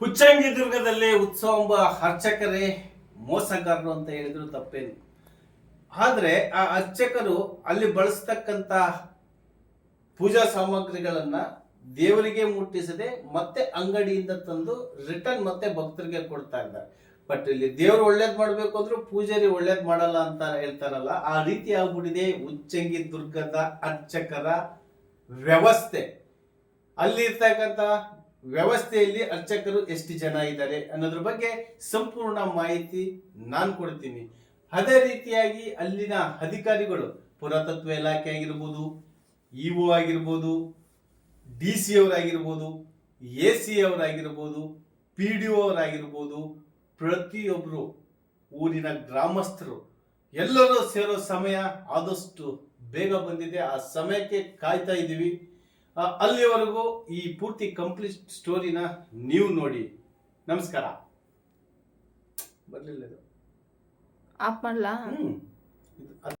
ಹುಚ್ಚಂಗಿ ದುರ್ಗದಲ್ಲಿ ಉತ್ಸವ ಅರ್ಚಕರೇ ಮೋಸಗಾರರು ಅಂತ ಹೇಳಿದ್ರು ತಪ್ಪೇನು. ಆದರೆ ಆ ಅರ್ಚಕರು ಅಲ್ಲಿ ಬಳಸ್ತಕ್ಕಂಥ ಪೂಜಾ ಸಾಮಗ್ರಿಗಳನ್ನ ದೇವರಿಗೆ ಮುಟ್ಟಿಸದೆ ಮತ್ತೆ ಅಂಗಡಿಯಿಂದ ತಂದು ರಿಟರ್ನ್ ಮತ್ತೆ ಭಕ್ತರಿಗೆ ಕೊಡ್ತಾ ಇದ್ದಾರೆ. ಬಟ್ ಇಲ್ಲಿ ದೇವರು ಒಳ್ಳೇದ್ ಮಾಡ್ಬೇಕು ಅಂದ್ರೂ ಪೂಜಾರಿ ಒಳ್ಳೇದ್ ಮಾಡಲ್ಲ ಅಂತ ಹೇಳ್ತಾರಲ್ಲ, ಆ ರೀತಿ ಆಗ್ಬಿಟ್ಟಿದೆ ಉಚ್ಚಂಗಿ ದುರ್ಗದ ಅರ್ಚಕರ ವ್ಯವಸ್ಥೆ. ಅಲ್ಲಿ ಅಲ್ಲಿರ್ತಕ್ಕಂಥ ವ್ಯವಸ್ಥೆಯಲ್ಲಿ ಅರ್ಚಕರು ಎಷ್ಟು ಜನ ಇದ್ದಾರೆ ಅನ್ನೋದ್ರ ಬಗ್ಗೆ ಸಂಪೂರ್ಣ ಮಾಹಿತಿ ನಾನು ಕೊಡ್ತೀನಿ. ಅದೇ ರೀತಿಯಾಗಿ ಅಲ್ಲಿನ ಅಧಿಕಾರಿಗಳು, ಪುರಾತತ್ವ ಇಲಾಖೆ ಆಗಿರ್ಬೋದು, ಇಒ ಆಗಿರ್ಬೋದು, ಡಿ ಸಿ ಅವರಾಗಿರ್ಬೋದು, ಎ ಸಿ ಅವರಾಗಿರ್ಬೋದು, ಪಿ ಡಿ ಒ ಅವರಾಗಿರ್ಬೋದು ಪ್ರತಿಯೊಬ್ಬರು ಊರಿನ ಗ್ರಾಮಸ್ಥರು ಎಲ್ಲರೂ ಸೇರೋ ಸಮಯ ಆದಷ್ಟು ಬೇಗ ಬಂದಿದೆ. ಆ ಸಮಯಕ್ಕೆ ಕಾಯ್ತಾ ಇದ್ದೀವಿ. ಅಲ್ಲಿವರೆಗೂ ಈ ಪೂರ್ತಿ ಕಂಪ್ಲೀಟ್ ಸ್ಟೋರಿನ ನೀವು ನೋಡಿ. ನಮಸ್ಕಾರ. ಬರಲಿಲ್ಲ ಇದು. ಆಫ್ ಮಾಡಲಾ?